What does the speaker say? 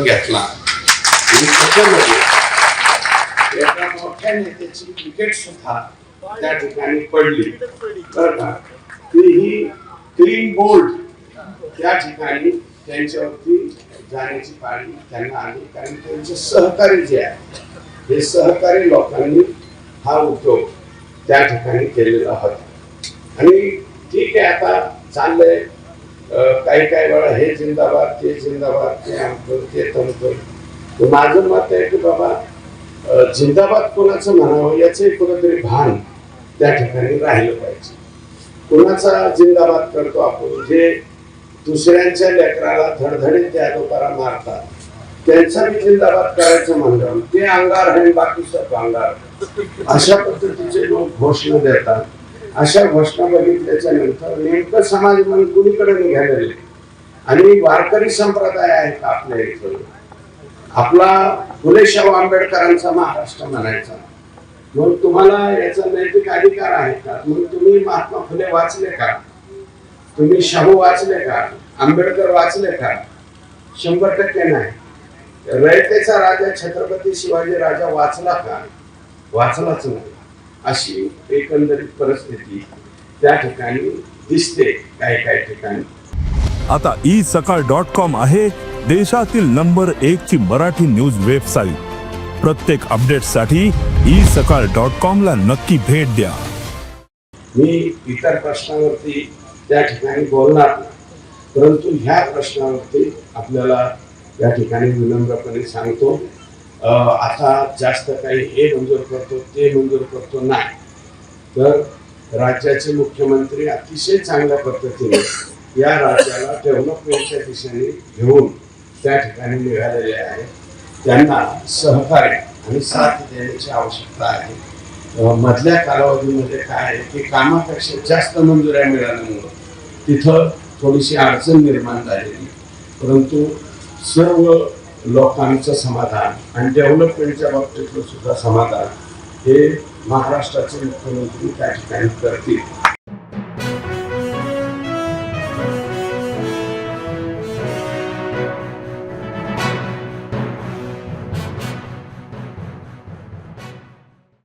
आपण घेतला. आणि त्याच्यामध्ये एका मोठ्या नेत्याची विकेट सुद्धा त्या ठिकाणी पडली. बरं का? तेही ही बोर्ड त्या ठिकाणी त्यांच्यावरती जाण्याची पाळी त्यांना आली. कारण त्यांचे सहकारी जे आहे हे सहकारी लोकांनी हा उद्योग त्या ठिकाणी केलेला होता. आणि ठीक आहे आता चाललंय. काही काही वेळा हे जिंदाबाद ते जिंदाबाद ते आमचं ते तमचं. तर माझं मत आहे की बाबा जिंदाबाद कोणाचं म्हणावं याचंही कुठंतरी भान त्या ठिकाणी राहिलं पाहिजे. कोणाचा जिंदाबाद करतो आपण? जे दुसऱ्यांच्या लेकराला धडधडीत त्या लोकांना मारतात त्यांचा मी जिंदाबाद करायचं म्हणलं ते अंगार आणि बाकी सर्व अंगार. अशा पद्धतीचे लोक घोषणा देतात. अशा घोषणा बघितल्याच्या नंतर नेमकं समाज मन कुणीकडे निघालेले आणि वारकरी संप्रदाय आहेत आपल्या इथं? आपला फुलेशाहू आंबेडकरांचा महाराष्ट्र म्हणायचा. मग तुम्हाला याचा नैतिक अधिकार आहे का? मग तुम्ही महात्मा फुले वाचले का? तुम्ही शाहू वाचले का? आंबेडकर वाचले का? शंभर टक्के नाही. रयतेचा राजा छत्रपती शिवाजी राजा वाचला का? वाचलाच नाही. अशी एकंदरीत परिस्थिती त्या ठिकाणी दिसते काही काही ठिकाणी. आता ई सकाळ डॉट कॉम आहे देशातील नंबर एक ची मराठी न्यूज वेबसाईट. प्रत्येक अपडेटसाठी ई सकाळ डॉट कॉम ला नक्की भेट द्या. मी इतर प्रश्नावरती त्या ठिकाणी बोलणार नाही परंतु ह्या प्रश्नावरती आपल्याला या ठिकाणी विनम्रपणे सांगतो. आता जास्त काही हे मंजूर करतो ते मंजूर करतो नाही. तर राज्याचे मुख्यमंत्री अतिशय चांगल्या पद्धतीने या राज्याला डेव्हलपमेंटच्या दिशेने घेऊन त्या ठिकाणी निघालेले आहे त्यांना सहकार्य आणि साथ देण्याची आवश्यकता आहे. मधल्या कालावधीमध्ये काय आहे की कामापेक्षा जास्त मंजुऱ्या मिळाल्यामुळं तिथं थोडीशी अडचण निर्माण झालेली. परंतु सर्व लोकांचं समाधान आणि डेव्हलपमेंटच्या बाबतीतलं सुद्धा समाधान हे महाराष्ट्राचे मुख्यमंत्री त्या ठिकाणी करतील.